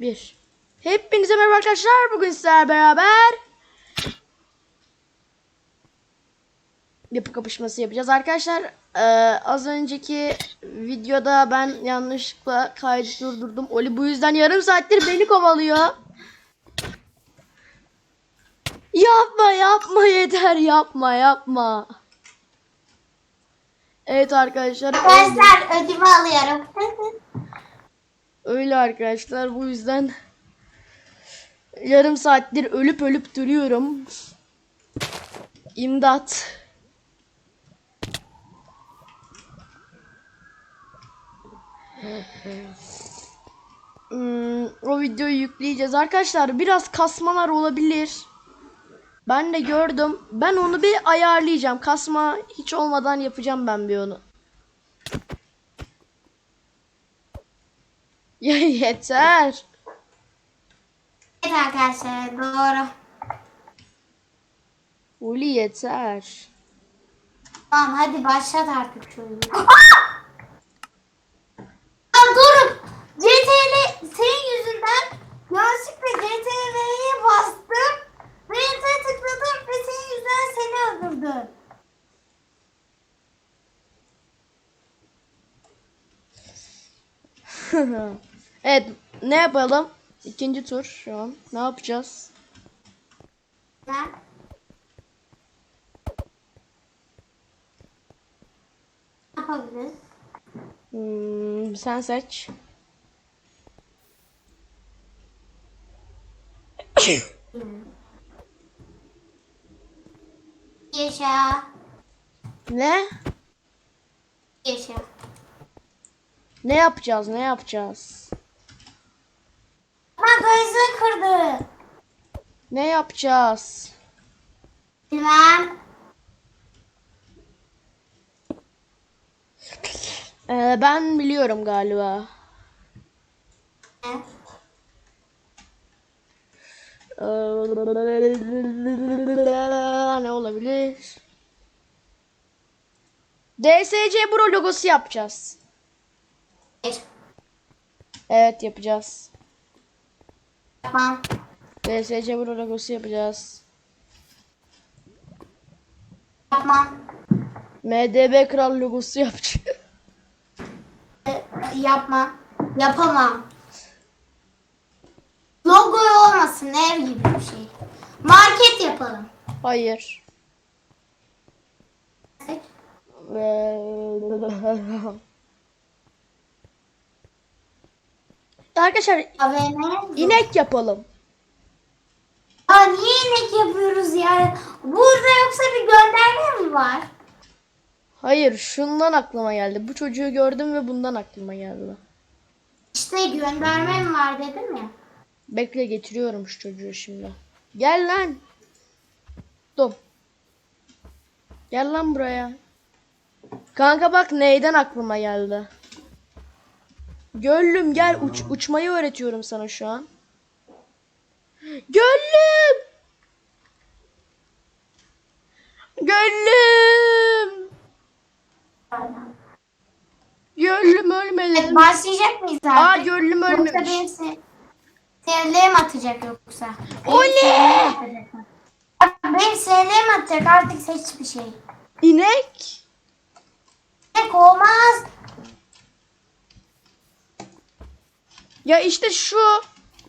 1. Hepinize merhaba arkadaşlar. Bugün sizlerle beraber yapı kapışması yapacağız arkadaşlar. Ee, az önceki videoda ben yanlışlıkla kaydı durdurdum. Oli bu yüzden yarım saattir beni kovalıyor. Yapma yapma yeter yapma yapma. Evet arkadaşlar. Arkadaşlar ödümü alıyorum. Öyle arkadaşlar bu yüzden yarım saattir ölüp ölüp duruyorum. İmdat. Hmm, o videoyu yükleyeceğiz. Arkadaşlar biraz kasmalar olabilir. Ben de gördüm. Ben onu bir ayarlayacağım. Kasma hiç olmadan yapacağım ben bir onu. Ya yeter. Evet arkadaşlar doğru. Uli yeter. Tamam hadi başlat artık. Ya durun. CTRL senin yüzünden yanlışlıkla CTRL'ye bastım. Ve enter tıkladım ve senin yüzünden seni öldürdüm. evet ne yapalım? İkinci tur şu an. Ne yapacağız? Ben ne yapabiliriz? Hmm, sen seç. Yaşa. Ne? Yaşa. Ne yapacağız? Ne yapacağız? Gözü kırdı. Ne yapacağız? Bilmem. Ee, ben biliyorum galiba. Ne? Ee, ne olabilir? DSC Bro logosu yapacağız. Evet yapacağız. Yapmam. DSC Bro logosu yapacağız. Yapmam. MDB Kral logosu yapacağız. E, Yapmam. Yapamam. Logo olmasın ev gibi bir şey. Market yapalım. Hayır. Arkadaşlar AVM. inek yapalım. Aa niye inek yapıyoruz ya? Burada yoksa bir gönderme mi var? Hayır şundan aklıma geldi. Bu çocuğu gördüm ve bundan aklıma geldi. İşte gönderme mi var dedim ya. Bekle getiriyorum şu çocuğu şimdi. Gel lan. Dur. Gel lan buraya. Kanka bak neyden aklıma geldi. Göllüm gel uç, uçmayı öğretiyorum sana şu an. Göllüm. Göllüm. Göllüm ölmedi. Evet, başlayacak mıyız Aa artık? göllüm Yoksa ölmemiş. benim se- sinirliğe mi atacak yoksa? Atacak? Bak, Benim mi atacak artık seç bir şey. İnek. Tek olmaz. Ya işte şu.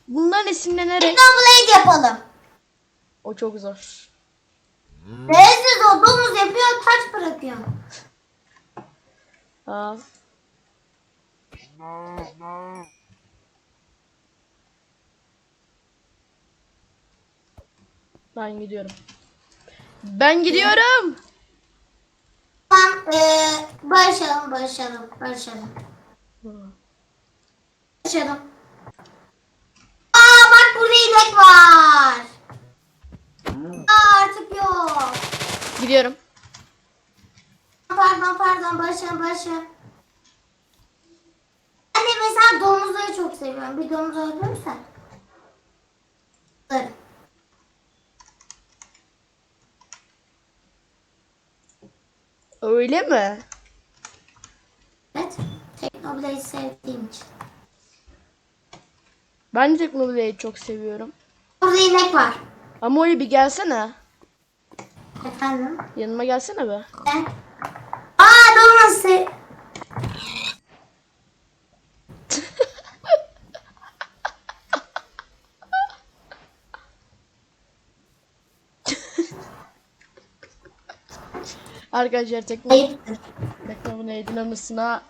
Bundan esinlenerek. Technoblade yapalım. O çok zor. Neyse o domuz yapıyor taç bırakıyor. Ha. Ben gidiyorum. Ben gidiyorum. Tamam ee, barışalım barışalım barışalım. Barışalım. Aa bak burada inek var. Aa artık yok. Gidiyorum. Pardon pardon barışalım barışalım. Ben de mesela domuzları çok seviyorum. Bir domuz öldürürsen. Alırım. Öyle mi? Evet. Teknoblade'i sevdiğim için. Ben de Technoblade'i çok seviyorum. Burada inek var. Ama Oli bir gelsene. Efendim? Yanıma gelsene be. Ne? Aa dolması. Arkadaşlar. Technoblade'in anısına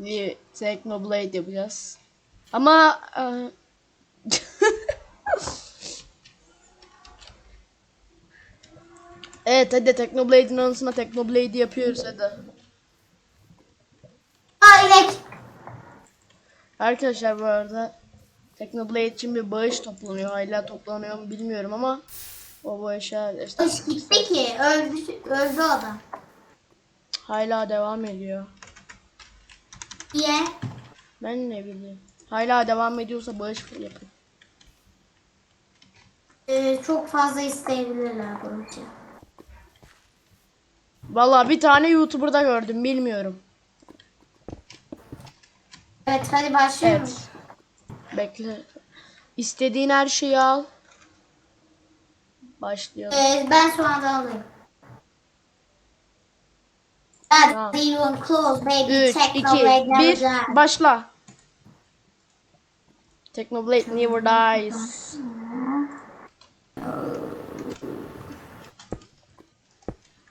bir Technoblade yapacağız. Ama e, Evet hadi Technoblade'in anısına Technoblade yapıyoruz hadi. Aa inek. Arkadaşlar bu arada Technoblade için bir bağış toplanıyor. Hala toplanıyor mu bilmiyorum ama o bağışa işte Hoş gitti ki. Öldü, öldü o da. hala devam ediyor. Niye? Ben ne bileyim. Hala devam ediyorsa bağış yapın. Ee, çok fazla isteyebilirler bu için. Vallahi bir tane YouTuber'da gördüm bilmiyorum. Evet hadi başlıyoruz. Evet. Bekle. İstediğin her şeyi al. Başlayalım. Ee, ben anda alayım. That's even close baby. 3, 2, Technoblade never 1, dies. başla. Technoblade never dies.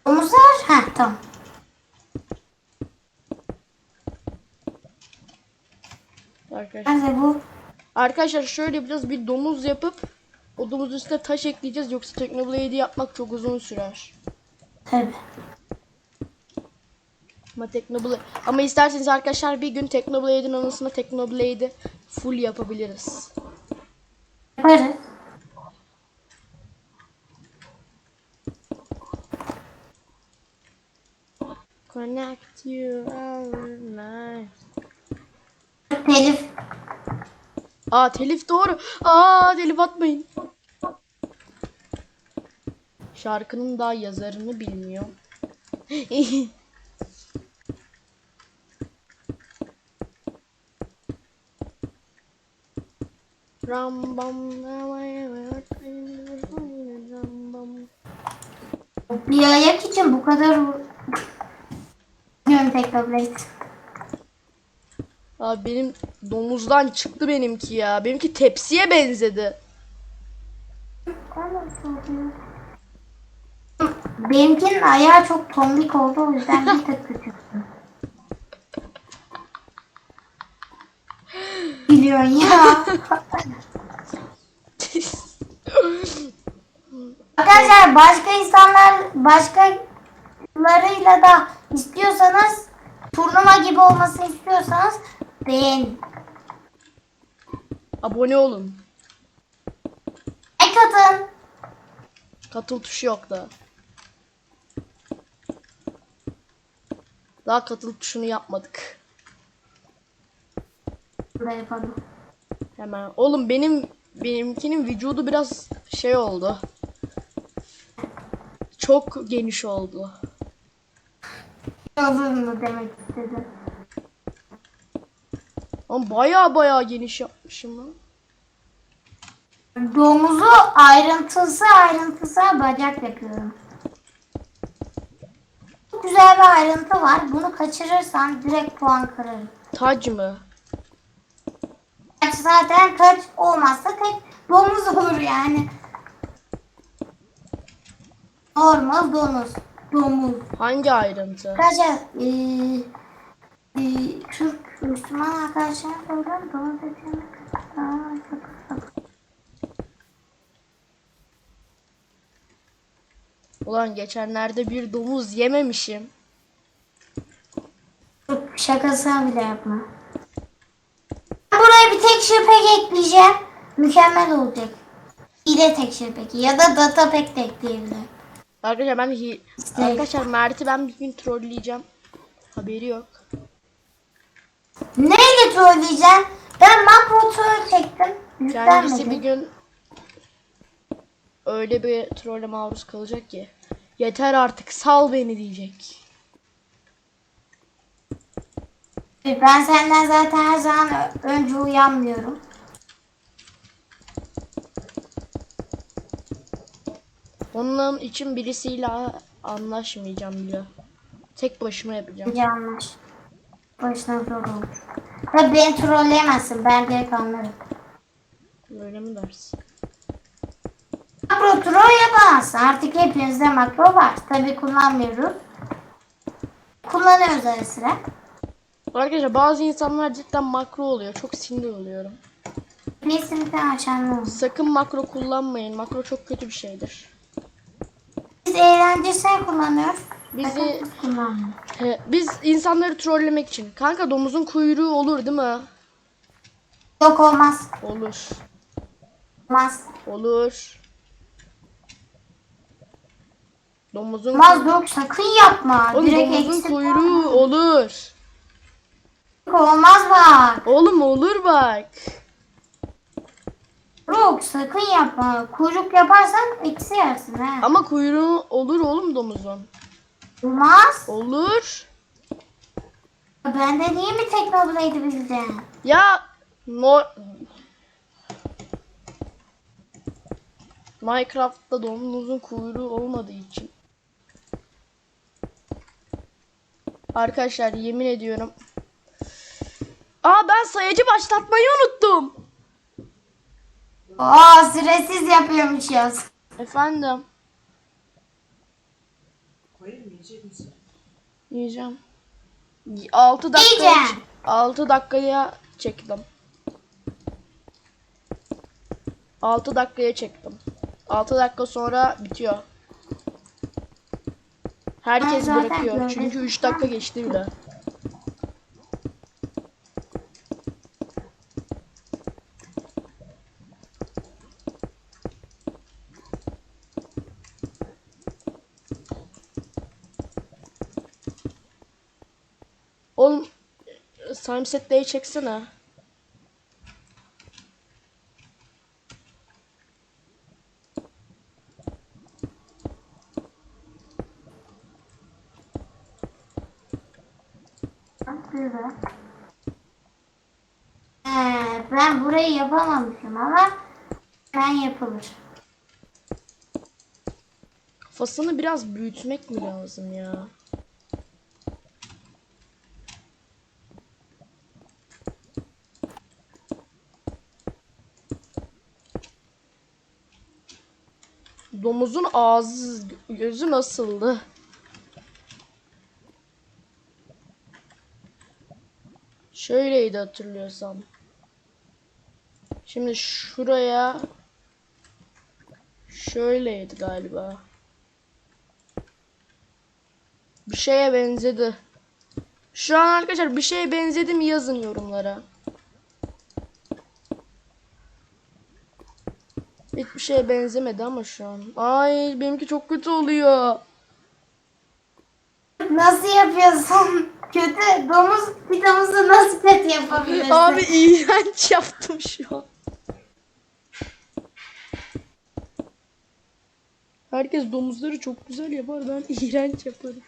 Omuzlar? Heh tamam. Arkadaşlar. Nerede bu? Arkadaşlar şöyle yapacağız bir domuz yapıp o domuz üstüne taş ekleyeceğiz yoksa Technoblade'i yapmak çok uzun sürer. Tabii. Ama Technoblade ama isterseniz arkadaşlar bir gün Technoblade'in anısına Technoblade'i full yapabiliriz. Yaparız. Connect you our life. Telif. Aa telif doğru. Aa telif atmayın. Şarkının daha yazarını bilmiyor. Ram bam. Bir ayak için bu kadar Diyorum Technoblade. Abi benim domuzdan çıktı benimki ya. Benimki tepsiye benzedi. Benimkinin ayağı çok tombik oldu o yüzden bir tık küçüktü. Biliyorsun ya. Başka insanlar başkalarıyla da istiyorsanız turnuva gibi olmasını istiyorsanız beğen. Abone olun. Like atın. Katıl tuşu yok da. Daha katıl tuşunu yapmadık. Burada yapalım. Hemen. Oğlum benim benimkinin vücudu biraz şey oldu. Çok geniş oldu. Olur mu demek istedim. Ama baya baya geniş yapmışım lan. Domuzu ayrıntısı ayrıntısı bacak yapıyorum. Çok güzel bir ayrıntı var. Bunu kaçırırsan direkt puan kırarım. Tac mı? Kaç zaten kaç olmazsa tek domuz olur yani. Normal domuz. Domuz. Hangi ayrıntı? Arkadaşlar eee eee, Türk Müslüman arkadaşlar buradan domuz çok- Ulan geçenlerde bir domuz yememişim. çok Şakası bile yapma. Buraya bir tek şirpek ekleyeceğim. Mükemmel olacak. İle tek şirpeki ya da data pack de ekleyebilirim. Arkadaşlar ben hi- Arkadaşlar Mert'i ben bir gün trolleyeceğim. Haberi yok. Neyle trolleyeceğim? Ben makro troll çektim. Kendisi bir gün öyle bir trolle maruz kalacak ki yeter artık sal beni diyecek. Ben senden zaten her zaman önce uyanmıyorum. Onun için birisiyle anlaşmayacağım bile. Tek başıma yapacağım. Yanlış. Başına zor olur. Tabii beni trolleyemezsin. Ben direkt anlarım. Öyle mi dersin? Makro troll yapamazsın. Artık hepimizde makro var. Tabii kullanmıyoruz. Kullanıyoruz ara sıra. Arkadaşlar bazı insanlar cidden makro oluyor. Çok sinir oluyorum. Kesinlikle açanlar. Sakın makro kullanmayın. Makro çok kötü bir şeydir. Biz eğlencesine kullanıyoruz. Bizi he, biz insanları trollemek için. Kanka domuzun kuyruğu olur değil mi? Yok olmaz. Olur. Olmaz. Olur. Domuzun Olmaz yok sakın yapma. Oğlum Direkt domuzun eksik kuyruğu olur. olmaz bak. Oğlum olur bak. Yok sakın yapma. Kuyruk yaparsan eksi yersin ha. Ama kuyruğu olur oğlum domuzun. Olmaz. Olur. Bende niye mi teknodaydı bizde? Ya no Minecraft'ta domuzun kuyruğu olmadığı için. Arkadaşlar yemin ediyorum. Aa ben sayacı başlatmayı unuttum. Oo süresiz yapıyormuşuz. Efendim. Koyayım mı yiyecek misin? Yiyeceğim. 6 dakika Yiyeceğim. 6 dakikaya çektim. 6 dakikaya çektim. 6 dakika sonra bitiyor. Herkes Ben zaten bırakıyor. gördüm. Çünkü 3 dakika geçti bile. Oğlum Sunset Day çeksene. Ee, ben burayı yapamamışım ama ben yapılır. Kafasını biraz büyütmek mi lazım ya? Domuzun ağzı gözü nasıldı? Şöyleydi hatırlıyorsam. Şimdi şuraya şöyleydi galiba. Bir şeye benzedi. Şu an arkadaşlar bir şeye benzedi mi yazın yorumlara. Hiçbir şeye benzemedi ama şu an. Ay benimki çok kötü oluyor. Nasıl yapıyorsun? Kötü. Domuz domuzu nasıl kötü yapabilirsin? Abi iğrenç yaptım şu an. Herkes domuzları çok güzel yapar. Ben iğrenç yaparım.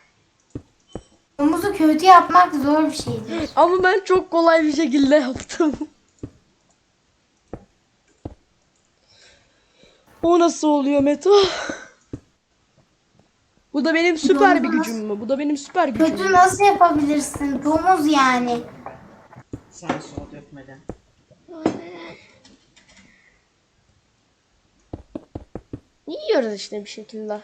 Domuzu kötü yapmak zor bir şeydir. Ama ben çok kolay bir şekilde yaptım. O nasıl oluyor Meto? Bu da benim süper bir Domuz. gücüm mü? Bu da benim süper gücüm Kötü mü? nasıl yapabilirsin? Domuz yani. Sağ sol dökmeden. Yiyoruz işte bir şekilde.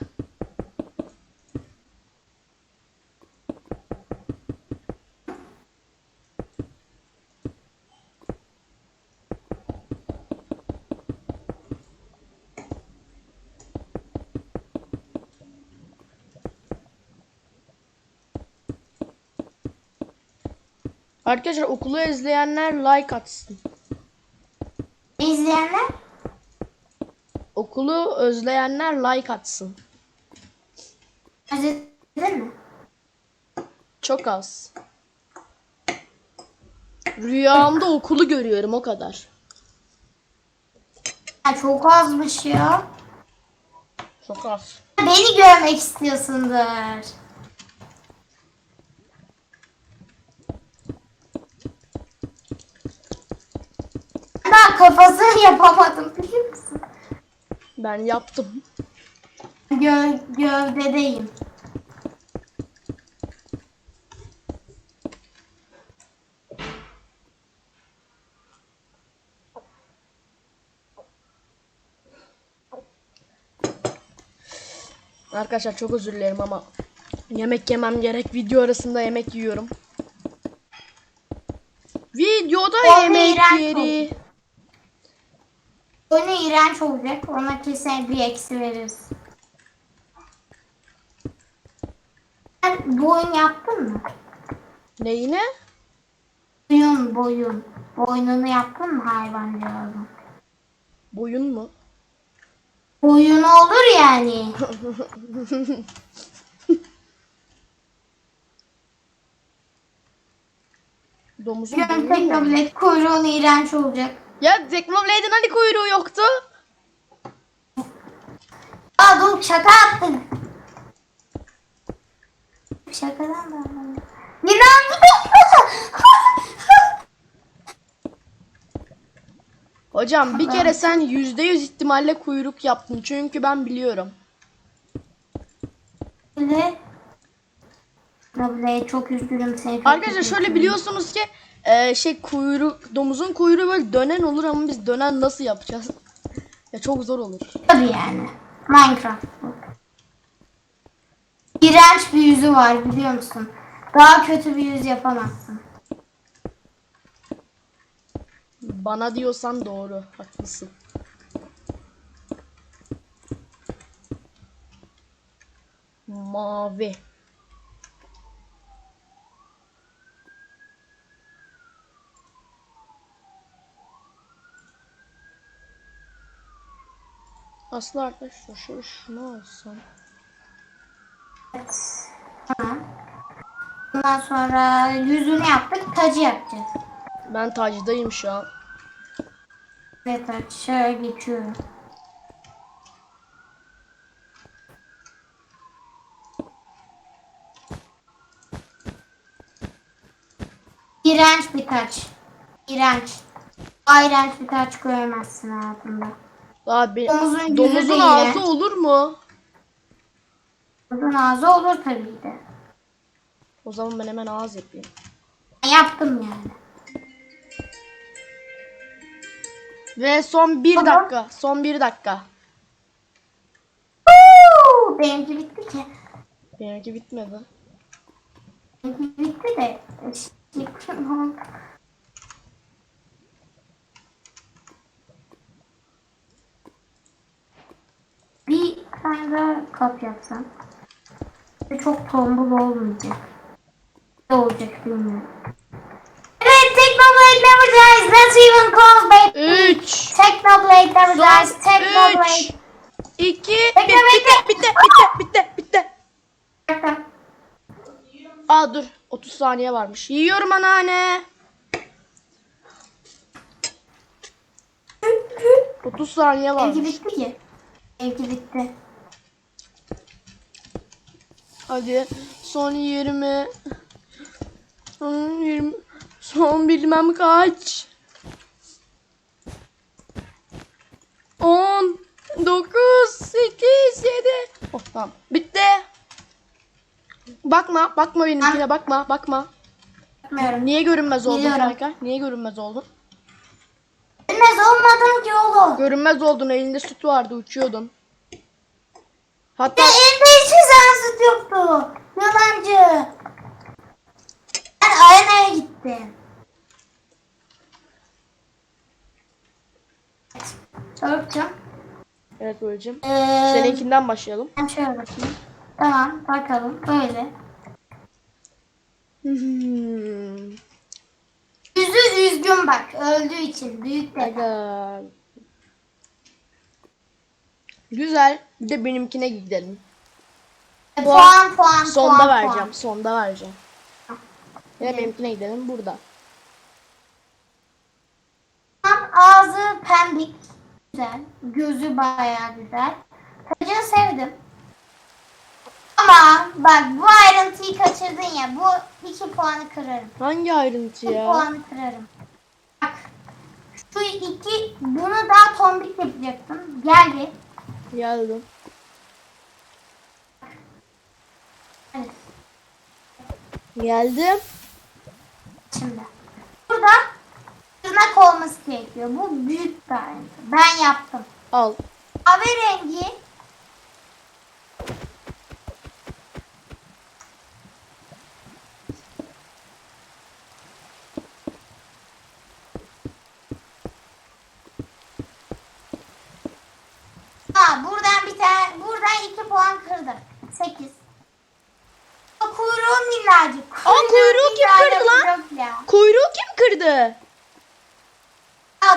Arkadaşlar okulu izleyenler like atsın. İzleyenler Okulu özleyenler like atsın. özledin mi? Çok az. Rüyamda okulu görüyorum o kadar. Ha, çok azmış ya. Çok az. Beni görmek istiyorsundur. Kafasını yapamadım biliyor musun? Ben yaptım. Gö gövdedeyim. Arkadaşlar çok özür dilerim ama yemek yemem gerek. Video arasında yemek yiyorum. Videoda O yemek yeri. Oyunu iğrenç olacak. Ona kesin bir eksi veririz. Sen bu oyun yaptın mı? Neyine? Boyun boyun. Boynunu yaptın mı hayvancağızın? Boyun mu? Boyunu olur yani. Domuzun boynu mu? Teknoblade kuyruğun iğrenç olacak. Ya Teknoblade'in hani kuyruğu yoktu? Aa dur şaka yaptın. Şakadan da anlamadım. Hocam bir kere sen yüzde yüz ihtimalle kuyruk yaptın. Çünkü ben biliyorum. Ve Teknoblade çok üzgünüm seni. çok Arkadaşlar üzüldüm. şöyle biliyorsunuz ki e, şey kuyruk domuzun kuyruğu böyle dönen olur ama biz dönen nasıl yapacağız? Ya çok zor olur. Tabii yani. Minecraft. İğrenç bir yüzü var biliyor musun? Daha kötü bir yüz yapamazsın. Bana diyorsan doğru. Haklısın. Mavi. Aslında arkadaşlar şöyle şunu alsam. Evet. Tamam. Ondan sonra yüzünü yaptık. Tacı yapacağız. Ben tacdayım şu an. Ve taç. Şöyle geçiyorum. İğrenç bir taç. İğrenç. İğrenç bir taç göremezsin hayatında. Abi Domuzun domuzun ağzı olur mu? Uzun ağzı olur tabii de. O zaman ben hemen ağız yapayım. Yaptım yani. Ve son bir Tamam. dakika. Son bir dakika. Uuu, Benimki bitti ki. Benimki bitmedi. Benimki bitti de. Şimdi ne oldu? Bir tane daha kap yapsam. Ve çok tombul olmayacak. Ne olacak bilmiyorum. Evet, Technoblade never dies. Let's even call baby. 3 Technoblade never dies. Technoblade. 3 2 Bekle, bitti bekle. bitti bitti bitti bitti. Aa dur 30 saniye varmış. Yiyorum anneanne. 30 saniye varmış. bitti ki. Benimki bitti. Hadi. Son 20 Son 20 Son bilmem kaç. 10 9 8 7 Oh tamam. Bitti. Bakma bakma benimkine bakma bakma. Bilmiyorum. Niye görünmez oldun Biliyorum. kanka? Niye görünmez oldun? Bilmez olmadım ki oğlum. Görünmez oldun elinde süt vardı uçuyordun Hatta Ya evde hiçbir zaman süt yoktu. Yalancı. Ben arenaya gittim. Doruk'cum. Evet böylece Ee, Seninkinden başlayalım ben şöyle bakayım. Tamam bakalım böyle. Yüzü üzgün bak öldüğü için büyük de. Güzel. Bir de benimkine gidelim. E, puan puan Sonda puan, vereceğim. puan. Sonda vereceğim. Yine benimkine gidelim burada. Ağzı pembik. Güzel. Gözü bayağı güzel. Tacını sevdim. Ama bak bu ayrıntıyı kaçırdın ya. Bu iki puanı kırarım. Hangi ayrıntı ya? puanı kırarım. Bak. Şu iki bunu daha tombik yapacaktım. Gel bir. Geldim. Geldim. Şimdi. Burada tırnak olması gerekiyor. Bu büyük bir ayrıntı. Ben yaptım. Al. Kahverengi Ha buradan bir tane buradan iki puan kırdım. Sekiz. O kuyruğu minnacık. Aa, kuyruğu kim bir tane kırdı lan? kuyruk Ya. Kırdı? Ya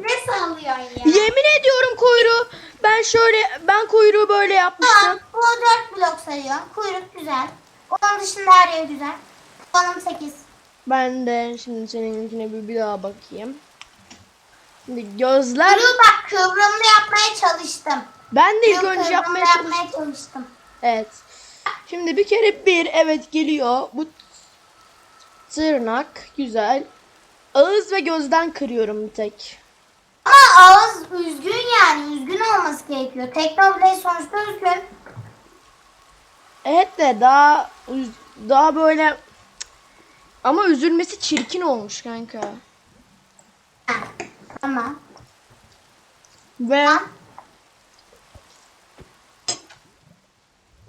ne sallıyorsun ya? Yemin ediyorum kuyruğu. Ben şöyle ben kuyruğu böyle Tamam yapmıştım. bu dört blok sayıyor. Kuyruk güzel. Onun dışında her yer güzel. Puanım sekiz. Ben de şimdi seninkine bir, bir daha bakayım. Şimdi gözler. Kuyruğu bak kıvrımlı yapmaya çalıştım. Ben de ilk Kuyruğu önce kıvrımlı yapmaya çalıştım. yapmaya çalıştım. Evet. Şimdi bir kere bir evet geliyor. Bu tırnak güzel. Ağız ve gözden kırıyorum bir tek. Ama ağız üzgün yani. Üzgün olması gerekiyor. Teknoblade sonuçta üzgün. Evet de daha daha böyle ama üzülmesi çirkin olmuş kanka. Ha, Tamam. Ve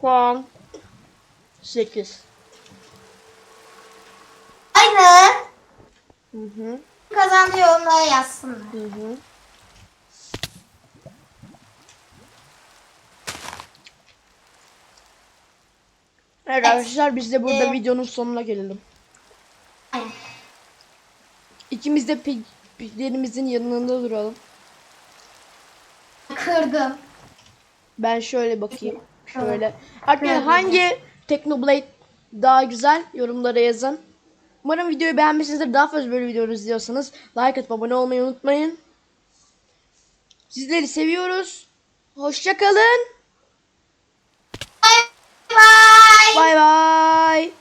puan 8. Aynı. Hı hı. Kazandığı yorumlara yazsınlar. Hı hı. Evet arkadaşlar biz de burada Ee, videonun sonuna gelelim. Aynen. İkimiz de pig, piglerimizin yanında duralım. Kırdım. Ben şöyle bakayım. Şöyle. Arkadaşlar hangi Technoblade daha güzel yorumlara yazın. Umarım videoyu beğenmişsinizdir. Daha fazla böyle videolar izliyorsanız like atıp abone olmayı unutmayın. Sizleri seviyoruz. Hoşçakalın. Bye bye. Bay bay.